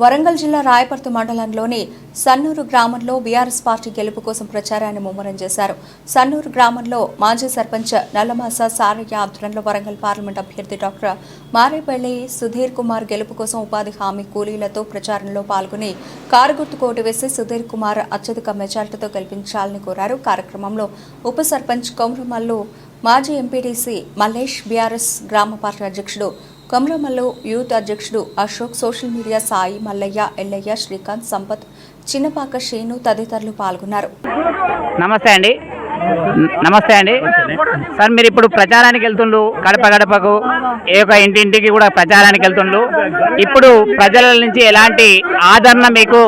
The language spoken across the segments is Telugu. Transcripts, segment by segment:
వరంగల్ జిల్లా రాయపర్తి మండలంలోని సన్నూరు గ్రామంలో బీఆర్ఎస్ పార్టీ గెలుపు కోసం ప్రచారాన్ని ముమ్మరం చేశారు. సన్నూరు గ్రామంలో మాజీ సర్పంచ్ నల్లమాస సారయ్య ఆధ్వర్యంలో వరంగల్ పార్లమెంట్ అభ్యర్థి డాక్టర్ మారేపల్లి సుధీర్ కుమార్ గెలుపు కోసం ఉపాధి హామీ కూలీలతో ప్రచారంలో పాల్గొని కారు గుర్తుకు వేసి సుధీర్ కుమార్ అత్యధిక మెజార్టీతో గెలిపించాలని కోరారు. కార్యక్రమంలో ఉప సర్పంచ్ కొమరమల్లు మాజీ ఎంపీటీసీ మల్లేష్ బీఆర్ఎస్ గ్రామ పార్టీ అధ్యక్షుడు కమలమల్లు యూత్ అధ్యక్షుడు అశోక్ సోషల్ మీడియా సాయి మల్లయ్య ఎల్లయ్య శ్రీకాంత్ సంపత్ చిన్నపాక శ్రీను తదితరులు పాల్గొన్నారు. నమస్తే అండి. నమస్తే అండి. సార్ మీరు ఇప్పుడు ప్రచారానికి వెళ్తుండ్రు గడప గడపకు ఏ ఒక్క ఇంటింటికి కూడా ప్రచారానికి వెళ్తుండ్రు. ఇప్పుడు ప్రజల నుంచి ఎలాంటి ఆదరణ మీకు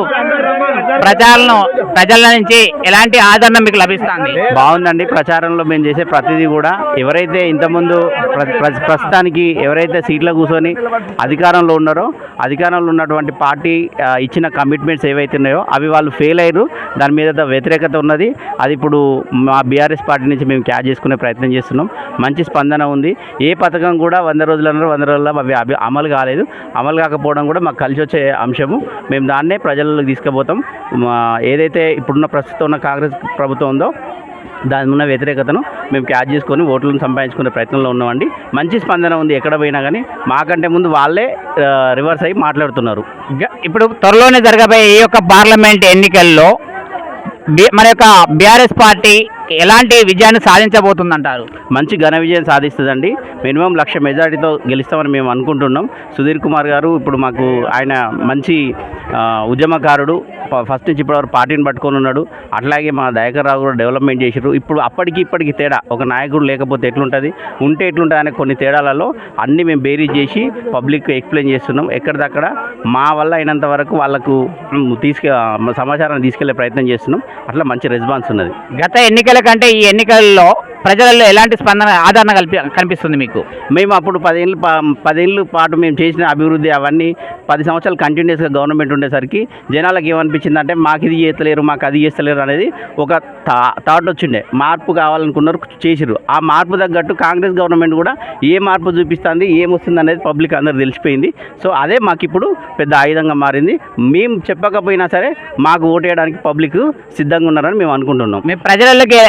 ప్రజలను ప్రజల నుంచి ఎలాంటి ఆదరణ మీకు లభిస్తుంది? బాగుందండి. ప్రచారంలో మేము చేసే ప్రతిదీ కూడా ఎవరైతే ఇంతకుముందు ప్ర- ప్ర- ప్రస్తుతానికి ఎవరైతే సీట్లో కూర్చొని అధికారంలో ఉన్నారో అధికారంలో ఉన్నటువంటి పార్టీ ఇచ్చిన కమిట్మెంట్స్ ఏవైతే ఉన్నాయో అవి వాళ్ళు ఫెయిల్ అయ్యారు. దాని మీద వ్యతిరేకత ఉన్నది. అది ఇప్పుడు మా బీఆర్ఎస్ పార్టీ నుంచి మేము క్యాచ్ చేసుకునే ప్రయత్నం చేస్తున్నాం. మంచి స్పందన ఉంది. ఏ పథకం కూడా వంద రోజులు అన్నారు వంద రోజుల్లో అవి అమలు కాలేదు. అమలు కాకపోవడం కూడా మాకు కలిసి వచ్చే అంశము. మేము దాన్నే ప్రజలకు తీసుకుపోతాం. మా ఏదైతే ఇప్పుడున్న ప్రస్తుతం ఉన్న కాంగ్రెస్ ప్రభుత్వం ఉందో దాని ఉన్న వ్యతిరేకతను మేము క్యాచ్ చేసుకొని ఓట్లను సంపాదించుకునే ప్రయత్నంలో ఉన్నామండి. మంచి స్పందన ఉంది ఎక్కడ పోయినా కానీ. మాకంటే ముందు వాళ్ళే రివర్స్ అయ్యి మాట్లాడుతున్నారు. ఇప్పుడు త్వరలోనే జరగబోయే ఈ యొక్క పార్లమెంట్ ఎన్నికల్లో బి- మన యొక్క బీఆర్ఎస్ పార్టీ ఎలాంటి విజయాన్ని సాధించబోతుందంటారు? మంచి ఘన విజయం సాధిస్తుందండి. మినిమం లక్ష మెజారిటీతో గెలుస్తామని మేము అనుకుంటున్నాం. సుధీర్ కుమార్ గారు ఇప్పుడు మాకు ఆయన మంచి ఉద్యమకారుడు. ఫస్ట్ నుంచి ఇప్పటివరకు పార్టీని పట్టుకొని ఉన్నాడు. అట్లాగే మా దయాకర్ రావు కూడా డెవలప్మెంట్ చేసారు ఇప్పుడు అప్పటికి ఇప్పటికి తేడా. ఒక నాయకుడు లేకపోతే ఎట్లుంటుంది? ఉంటే ఎట్లుంటుంది అనే కొన్ని తేడాలలో అన్నీ మేము బేరీజ్ చేసి పబ్లిక్ ఎక్స్ప్లెయిన్ చేస్తున్నాం. ఎక్కడిదక్కడ? మా వల్ల అయినంత వరకు వాళ్ళకు తీసుకె సమాచారాన్ని తీసుకెళ్ళే ప్రయత్నం చేస్తున్నాం. అట్లా మంచి రెస్పాన్స్ ఉన్నది. గత ఎన్నికల కంటే ఈ ఎన్నికల్లో ప్రజలలో ఎలాంటి స్పందన ఆదరణ కల్పి కనిపిస్తుంది మీకు? మేము అప్పుడు పదేళ్ళు పదేళ్ళు పాటు మేము చేసిన అభివృద్ధి అవన్నీ పది సంవత్సరాలు కంటిన్యూస్గా గవర్నమెంట్ ఉండేసరికి జనాలకు వచ్చిందంటే మాకు ఇది చేస్తలేరు మాకు అది చేస్తలేరు అనేది ఒక థా థాట్ వచ్చిండే. మార్పు కావాలనుకున్నారు చేసిరు ఆ మార్పు తగ్గట్టు కాంగ్రెస్ గవర్నమెంట్ కూడా ఏ మార్పు చూపిస్తుంది ఏమొస్తుంది అనేది పబ్లిక్ అందరు తెలిసిపోయింది. సో అదే మాకు ఇప్పుడు పెద్ద ఆయుధంగా మారింది. మేము చెప్పకపోయినా సరే మాకు ఓటేయడానికి పబ్లిక్ సిద్ధంగా ఉన్నారని మేము అనుకుంటున్నాం. మేము ప్రజలకి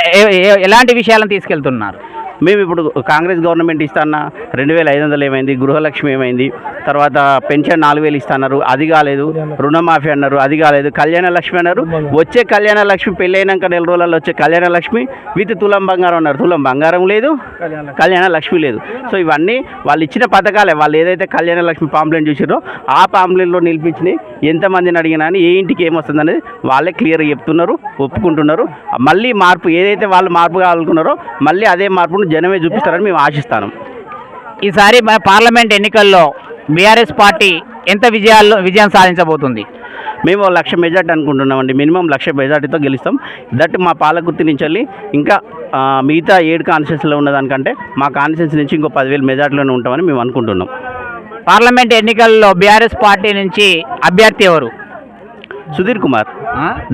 ఎలాంటి విషయాలను తీసుకెళ్తున్నారు? మేము ఇప్పుడు కాంగ్రెస్ గవర్నమెంట్ ఇస్తాన్న రెండు వేల ఐదు వందలు ఏమైంది? గృహలక్ష్మి ఏమైంది? తర్వాత పెన్షన్ నాలుగు వేలు ఇస్తున్నారు. అది కాలేదు. రుణమాఫీ అన్నారు. అది కాలేదు. కళ్యాణ లక్ష్మి అన్నారు. వచ్చే కళ్యాణ లక్ష్మి పెళ్ళైనాక నెల రోజులలో వచ్చే కళ్యాణ లక్ష్మి విత్ తులం బంగారం అన్నారు. తులం బంగారం లేదు. కళ్యాణ లక్ష్మి లేదు. సో ఇవన్నీ వాళ్ళు ఇచ్చిన పథకాలే. వాళ్ళు ఏదైతే కళ్యాణ లక్ష్మి పాంప్లెంట్ చూసారో ఆ పాంప్లెంట్లో నిలిపించినాయి ఎంతమందిని అడిగినా అని ఏ ఇంటికి ఏమొస్తుంది అనేది వాళ్ళే క్లియర్గా చెప్తున్నారు ఒప్పుకుంటున్నారు. మళ్ళీ మార్పు ఏదైతే వాళ్ళు మార్పు కావాలనుకున్నారో మళ్ళీ అదే మార్పును జనమే చూపిస్తారని మేము ఆశిస్తాను. ఈసారి మన పార్లమెంట్ ఎన్నికల్లో బీఆర్ఎస్ పార్టీ ఎంత విజయాల్లో విజయం సాధించబోతుంది? మేము లక్ష మెజార్టీ అనుకుంటున్నామండి. మినిమం లక్ష మెజార్టీతో గెలుస్తాం. దట్ మా పాలకుర్తి నుంచి వెళ్ళి ఇంకా మిగతా ఏడు కాన్స్టిట్యూన్సీలో ఉన్నదానికంటే మా కాన్స్టిట్యూన్సీ నుంచి ఇంకో పదివేల మెజార్టీలోనే ఉంటామని మేము అనుకుంటున్నాం. పార్లమెంట్ ఎన్నికల్లో బీఆర్ఎస్ పార్టీ నుంచి అభ్యర్థి ఎవరు? సుధీర్ కుమార్.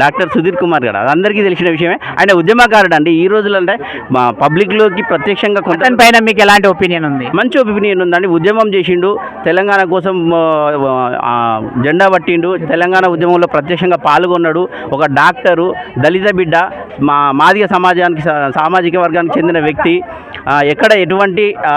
డాక్టర్ సుధీర్ కుమార్ గారు. అది అందరికీ తెలిసిన విషయమే. ఆయన ఉద్యమకారుడు అండి ఈ రోజుల్లో అంటే మా పబ్లిక్లోకి ప్రత్యక్షంగా కొంత పైన మీకు ఎలాంటి ఒపీనియన్ ఉంది? మంచి ఒపీనియన్ ఉందండి. ఉద్యమం చేసిండు. తెలంగాణ కోసం జెండా పట్టిండు. తెలంగాణ ఉద్యమంలో ప్రత్యక్షంగా పాల్గొన్నాడు. ఒక డాక్టరు దళిత బిడ్డ మా మాదిగ సమాజానికి సామాజిక వర్గానికి చెందిన వ్యక్తి. ఎక్కడ ఎటువంటి ఆ,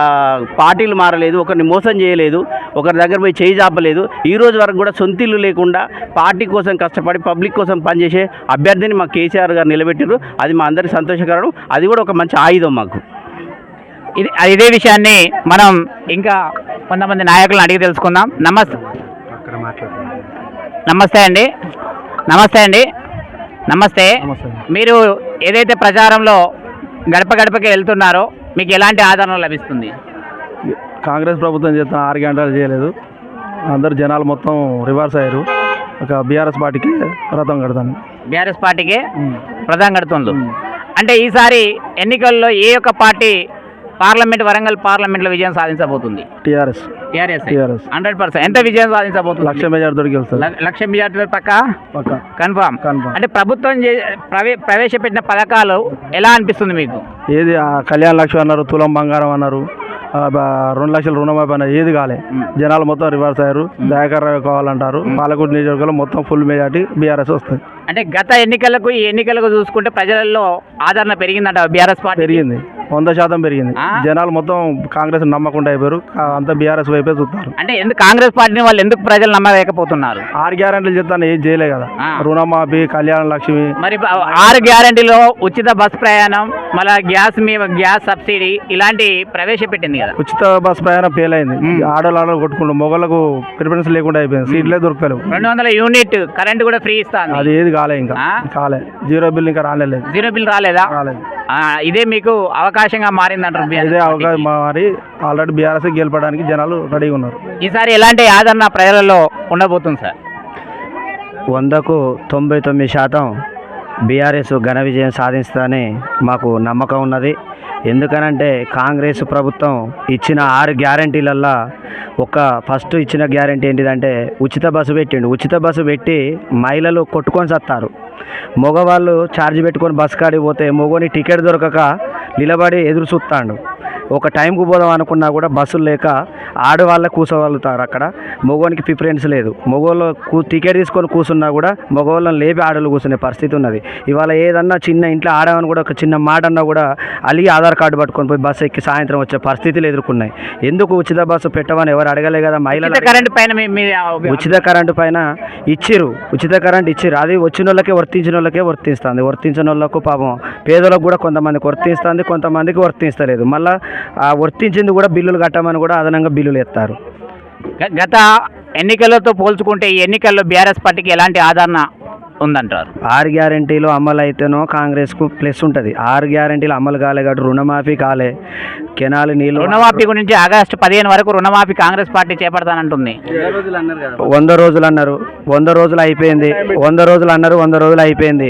పార్టీలు మారలేదు ఒకరిని మోసం చేయలేదు ఒకరి దగ్గర పోయి చేయి చాపలేదు. ఈ రోజు వరకు కూడా సొంతిల్లు లేకుండా పార్టీ కోసం కష్టపడి పబ్లిక్ కోసం పనిచేసే అభ్యర్థిని మా కేసీఆర్ గారు నిలబెట్టారు అది మా అందరికి సంతోషకరం. అది కూడా ఒక మంచి ఆయుధం మాకు. ఇది ఇదే విషయాన్ని మనం ఇంకా కొంతమంది నాయకులను అడిగి తెలుసుకుందాం. నమస్తే. నమస్తే అండి. నమస్తే అండి. నమస్తే. మీరు ఏదైతే ప్రచారంలో గడప గడపకి వెళ్తున్నారో మీకు ఎలాంటి ఆదరణ లభిస్తుంది? కాంగ్రెస్ ప్రభుత్వం చేస్తున్న ఆరు గంటలు చేయలేదు. అందరు జనాలు మొత్తం రివర్స్ అయ్యారు. ఒక బీఆర్ఎస్ పార్టీకి రథం కడతాను బీఆర్ఎస్ పార్టీకి ప్రధాన కడుతుండ్రు. అంటే ఈసారి ఎన్నికల్లో ఏ ఒక్క పార్టీ పార్లమెంట్ వరంగల్ పార్లమెంట్లో విజయం సాధించబోతుంది. TRS. TRS TRS. Hundred percent. ఎంత విజయం సాధించబోతుంది? లక్ష ల- లక్ష మెజార్టీ పక్క? కన్ఫామ్. కన్ఫామ్. అంటే ప్రభుత్వం ప్రవేశపెట్టిన పథకాలు ఎలా అనిపిస్తుంది మీకు? ఏది కళ్యాణ లక్ష్మి అన్నారు తులం బంగారం అన్నారు రెండు లక్షల రుణమాఫీ అనేది ఏది కాలే. జనాలు మొత్తం రివర్స్ అయ్యారు. దయాకర్ కావాలంటారు. పాలకుడు నియోజకవర్గంలో మొత్తం ఫుల్ మెజార్టీ బీఆర్ఎస్ వస్తుంది. అంటే గత ఎన్నికలకు ఈ ఎన్నికలకు చూసుకుంటే ప్రజలలో ఆదరణ పెరిగిందంట బీఆర్ఎస్ పార్టీ పెరిగింది. వంద శాతం పెరిగింది? జనాలు మొత్తం కాంగ్రెస్ నమ్మకుండా అయిపోయారు. అంతా బీఆర్ఎస్ వైపే చూస్తారు. అంటే ఎందుకు కాంగ్రెస్ పార్టీని వాళ్ళు ఎందుకు ప్రజలు నమ్మలేకపోతున్నారు? ఆరు గ్యారెంటీలు చెప్తాను ఏం చేయలే కదా. రుణమాఫీ కళ్యాణ లక్ష్మి. మరి ఆరు గ్యారంటీలో ఉచిత బస్ ప్రయాణం మళ్ళా గ్యాస్ మీద గ్యాస్ సబ్సిడీ ఇలాంటి ప్రవేశపెట్టింది కదా. ఉచిత బస్ ప్రయాణం ఫెయిల్ అయింది. ఆడోళ్ళు ఆడోళ్ళు కొట్టుకుంటూ మొగలకు ప్రిఫరెన్స్ లేకుండా అయిపోయింది. సీట్లే దొరకలేవు రెండు వందల యూనిట్ కరెంట్ కూడా ఫ్రీ ఇస్తాను అది ఏది కాలే ఇంకా? కాలే. జీరో బిల్ ఇంకా రాలేదు జీరో బిల్ రాలేదా? రాలేదు. ఇదే మీకు అవకాశంగా మారిందంటారు ఇదే. అవకాశం మరి ఆల్రెడీ బీఆర్ఎస్ గెలపడానికి జనాలు రెడీగా ఉన్నారు. ఈసారి ఎలాంటి ఆదరణ ప్రజలలో ఉండబోతుంది సార్? వందకు తొంభై తొమ్మిది శాతం బీఆర్ఎస్ ఘన విజయం సాధిస్తుందని మాకు నమ్మకం ఉన్నది. ఎందుకనంటే కాంగ్రెస్ ప్రభుత్వం ఇచ్చిన ఆరు గ్యారంటీలల్లో ఒక ఫస్ట్ ఇచ్చిన గ్యారంటీ ఏంటిదంటే ఉచిత బస్సు పెట్టిండు. ఉచిత బస్సు పెట్టి మహిళలు కొట్టుకొని సత్తారు. మగవాళ్ళు ఛార్జ్ పెట్టుకొని బస్ కాడికి పోతే మగోని టికెట్ దొరకక నిలబడి ఎదురు చూస్తాడు. ఒక టైంకు పోదాం అనుకున్నా కూడా బస్సులు లేక ఆడవాళ్ళే కూర్చోగలుగుతారు అక్కడ. మగవానికి ప్రిఫరెన్స్ లేదు. మగవాళ్ళు కూ టికెట్ తీసుకొని కూర్చున్నా కూడా మగవాళ్ళని లేపి ఆడలు కూర్చునే పరిస్థితి ఉన్నది. ఇవాళ ఏదన్నా చిన్న ఇంట్లో ఆడమని కూడా ఒక చిన్న మాట అన్నా కూడా అలిగి ఆధార్ కార్డు పట్టుకొని పోయి బస్సు ఎక్కి సాయంత్రం వచ్చే పరిస్థితులు ఎదుర్కొన్నాయి. ఎందుకు ఉచిత బస్సు పెట్టమని ఎవరు అడగలే కదా మహిళలు కరెంట్ పైన ఉచిత కరెంటు పైన ఇచ్చిర్రు. ఉచిత కరెంట్ ఇచ్చిర్రు. అది వచ్చిన వాళ్ళకే వర్తించిన వాళ్ళకే వర్తిస్తుంది. వర్తించిన వాళ్ళకు పాపం పేదలకు కూడా కొంతమందికి వర్తిస్తుంది కొంతమందికి వర్తిస్తలేదు. మళ్ళీ వర్తించింది కూడా బిల్లులు కట్టమని కూడా అదనంగా బిల్లులు ఎత్తారు. గత ఎన్నికలతో పోల్చుకుంటే ఈ ఎన్నికల్లో బీఆర్ఎస్ పార్టీకి ఎలాంటి ఆదరణ ఉందంటారు? ఆరు గ్యారంటీలు అమలు అయితేనో కాంగ్రెస్కు ప్లస్ ఉంటుంది. ఆరు గ్యారంటీలు అమలు కాలే కాబట్టి రుణమాఫీ కాలే. కెనాలు నీళ్ళు రుణమాఫీ గురించి ఆగస్టు పదిహేను వరకు రుణమాఫీ కాంగ్రెస్ పార్టీ చేపడతానంటుంది. వంద రోజులు అన్నారు. వంద రోజులు అయిపోయింది. వంద రోజులు అన్నారు. వంద రోజులు అయిపోయింది.